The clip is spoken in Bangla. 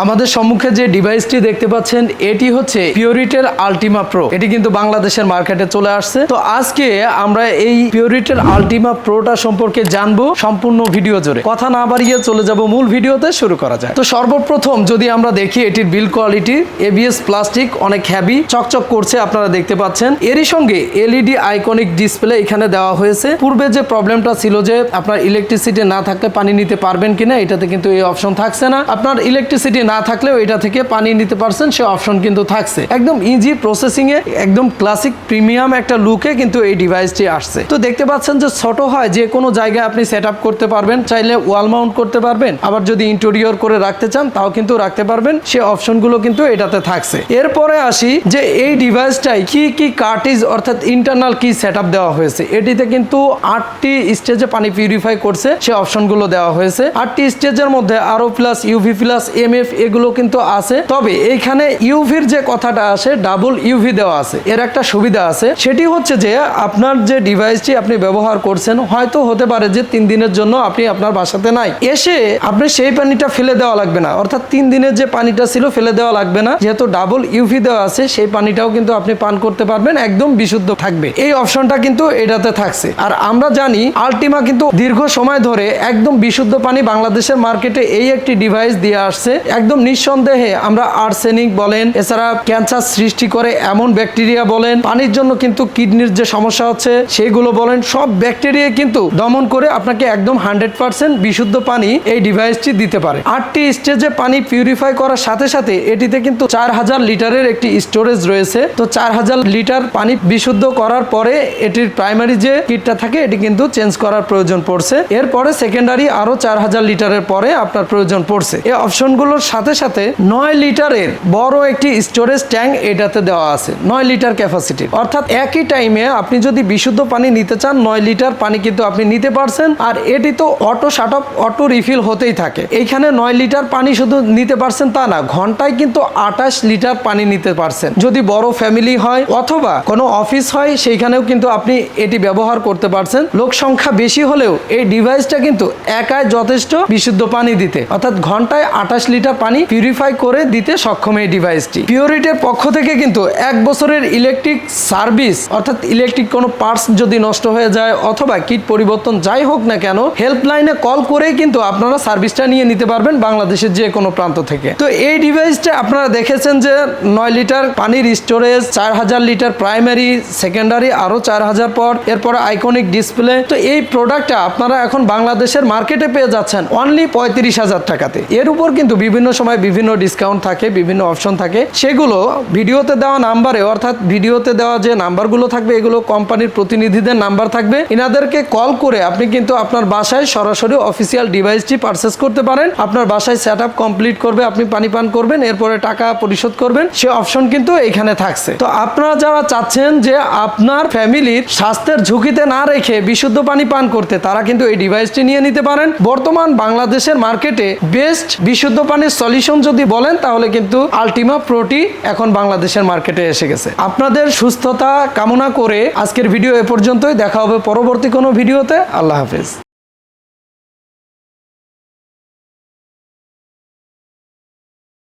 আমাদের সম্মুখে যে ডিভাইসটি দেখতে পাচ্ছেন, এটি হচ্ছে পিওরিটের আলটিমা প্রো এটি কিন্তু বাংলাদেশের মার্কেটে চলে আসছে। তো আজকে আমরা এই পিওরিটের আলটিমা প্রোটা সম্পর্কে জানব সম্পূর্ণ ভিডিও জুড়ে। কথা না বাড়িয়ে চলে যাব মূল ভিডিওতে, শুরু করা যায় তো সর্বপ্রথম যদি আমরা দেখি, এটির বিল কোয়ালিটি এবিএস প্লাস্টিক অনেক হ্যাভি চকচক করছে, আপনারা দেখতে পাচ্ছেন। এরই সঙ্গে এলইডি আইকনিক ডিসপ্লে এখানে দেওয়া হয়েছে। পূর্বে যে প্রবলেমটা ছিল যে, আপনার ইলেকট্রিসিটি না থাকলে পানি নিতে পারবেন কিনা, এটাতে কিন্তু এই অপশন থাকছে না। আপনার ইলেকট্রিসিটি না থাকলেও এটা থেকে পানি নিতে পারছেন, সে অপশন কিন্তু থাকছে। একদম ইজি প্রসেসিং এ, একদম ক্লাসিক প্রিমিয়াম একটা লুকে কিন্তু এই ডিভাইসটি আসছে। তো দেখতে পাচ্ছেন যে ছোট হয়, যে কোনো জায়গায় আপনি সেট করতে পারবেন, চাইলে ওয়াল মাউন্ট করতে পারবেন, আবার যদি ইন্টেরিয়র করে রাখতে চান, তাও কিন্তু রাখতে পারবেন, সে অপশনগুলো কিন্তু এটাতে থাকছে। এরপরে আসি যে এই ডিভাইসটাই কি কি কার্টিজ অর্থাৎ ইন্টারনাল কি সেট দেওয়া হয়েছে। এটিতে কিন্তু আটটি স্টেজে পানি পিউরিফাই করছে, সে অপশনগুলো দেওয়া হয়েছে। আটটি স্টেজের মধ্যে আরও plus UV plus M F এগুলো কিন্তু আছে। তবে এইখানে ইউভির যে কথাটা আসে, ডাবল ইউভি দেওয়া আছে, এর একটা সুবিধা আছে। সেটি হচ্ছে যে আপনার যে ডিভাইসটি আপনি ব্যবহার করছেন, হয়তো হতে পারে যে তিন দিনের জন্য আপনি আপনার বাসাতে নাই। এসে আপনি সেই পানিটা ফেলে দেওয়া লাগবে না। অর্থাৎ তিন দিনের যে পানিটা ছিল ফেলে দেওয়া লাগবে না। যেহেতু ডাবল ইউভি দেওয়া আছে, সেই পানিটাও কিন্তু আপনি পান করতে পারবেন, একদম বিশুদ্ধ থাকবে। এই অপশনটা কিন্তু এটাতে থাকছে। আর আমরা জানি, আলটিমা কিন্তু দীর্ঘ সময় ধরে একদম বিশুদ্ধ পানি বাংলাদেশের মার্কেটে এই একটি ডিভাইস দিয়ে আসছে। একদম নিঃসন্দেহে আমরা আর্সেনিক বলেন, এছাড়া ক্যান্সার সৃষ্টি করে এমন ব্যাকটেরিয়া বলেন, পানির জন্য কিন্তু কিডনির যে সমস্যা হচ্ছে সেগুলো বলেন, সব ব্যাকটেরিয়া কিন্তু দমন করে আপনাকে একদম হান্ড্রেড পার্সেন্ট বিশুদ্ধ পানি এই ডিভাইসটি দিতে পারে। আটটি স্টেজে পানি পিউরিফাই করার সাথে সাথে এটিতে কিন্তু চার হাজার লিটারের একটি স্টোরেজ রয়েছে। তো চার হাজার লিটার পানি বিশুদ্ধ করার পরে এটির প্রাইমারি যে কিটটা থাকে, এটি কিন্তু চেঞ্জ করার প্রয়োজন পড়ছে। এরপরে সেকেন্ডারি আরও চার হাজার লিটারের পরে আপনার প্রয়োজন পড়ছে। এই অপশনগুলোর সাথে সাথে নয় লিটারের বড় একটি স্টোরেজ ট্যাঙ্ক এটাতে দেওয়া আছে, নয় লিটার ক্যাপাসিটি অর্থাৎ একই টাইমে আপনি যদি বিশুদ্ধ পানি নিতে চান, নয় লিটার পানি কিন্তু আপনি নিতে পারছেন। আর এটি তো auto shut off auto refill হতেই থাকে। এইখানে নয় লিটার পানি শুধু নিতে পারছেন তা না, ঘন্টায় কিন্তু আঠাশ লিটার পানি নিতে পারছেন। যদি বড় ফ্যামিলি হয় অথবা কোনো অফিস হয়, সেইখানেও কিন্তু আপনি এটি ব্যবহার করতে পারছেন। লোক সংখ্যা বেশি হলেও এই ডিভাইসটা কিন্তু একাই যথেষ্ট বিশুদ্ধ পানি দিতে। অর্থাৎ ঘন্টায় আঠাশ লিটার পানি পিউরিফাই করে দিতে সক্ষম এই ডিভাইসটি পিওরিটের পক্ষ থেকে কিন্তু এক বছরের ইলেকট্রিক সার্ভিস অর্থাৎ ইলেকট্রিক কোনো পার্টস যদি নষ্ট হয়ে যায় অথবা কিট পরিবর্তন যাই হোক না কেন হেল্পলাইনে কল করেই কিন্তু আপনারা সার্ভিসটা নিয়ে নিতে পারবেন বাংলাদেশের যে কোনো প্রান্ত থেকে। তো এই ডিভাইসটা আপনারা দেখেছেন যে নয় লিটার পানির স্টোরেজ চার হাজার লিটার প্রাইমারি সেকেন্ডারি আরও চার হাজার পর, এরপর আইকনিক ডিসপ্লে তো এই প্রোডাক্টটা আপনারা এখন বাংলাদেশের মার্কেটে পেয়ে যাচ্ছেন অনলি পঁয়ত্রিশ হাজার টাকাতে। এর উপর কিন্তু বিভিন্ন সময় বিভিন্ন ডিসকাউন্ট থাকে, বিভিন্ন অপশন থাকে। সেগুলো ভিডিওতে দেওয়া নাম্বারে অর্থাৎ ভিডিওতে দেওয়া যে নাম্বারগুলো থাকবে, এগুলো কোম্পানির প্রতিনিধিদের নাম্বার থাকবে। এনাদেরকে কল করে আপনি কিন্তু আপনার বাসায় সরাসরি অফিসিয়াল ডিভাইসটি পারচেস করতে পারেন। আপনার বাসায় সেট আপ কমপ্লিট করবে, আপনি পানি পান করবেন, এরপরে টাকা পরিশোধ করবেন। সে অপশন কিন্তু এখানে থাকছে। তো আপনারা যারা চাচ্ছেন যে আপনার ফ্যামিলির স্বাস্থ্যের ঝুঁকিতে না রেখে বিশুদ্ধ পানি পান করতে, তারা কিন্তু এই ডিভাইসটি নিয়ে নিতে পারেন। বর্তমান বাংলাদেশের মার্কেটে বেস্ট বিশুদ্ধ পানির সলিউশন যদি বলেন, তাহলে কিন্তু আলটিমা প্রোটি এখন বাংলাদেশের মার্কেটে এসে গেছে। আপনাদের সুস্থতা কামনা করে আজকের ভিডিও এ পর্যন্তই। দেখা হবে পরবর্তী কোনো ভিডিওতে আল্লাহ হাফেজ।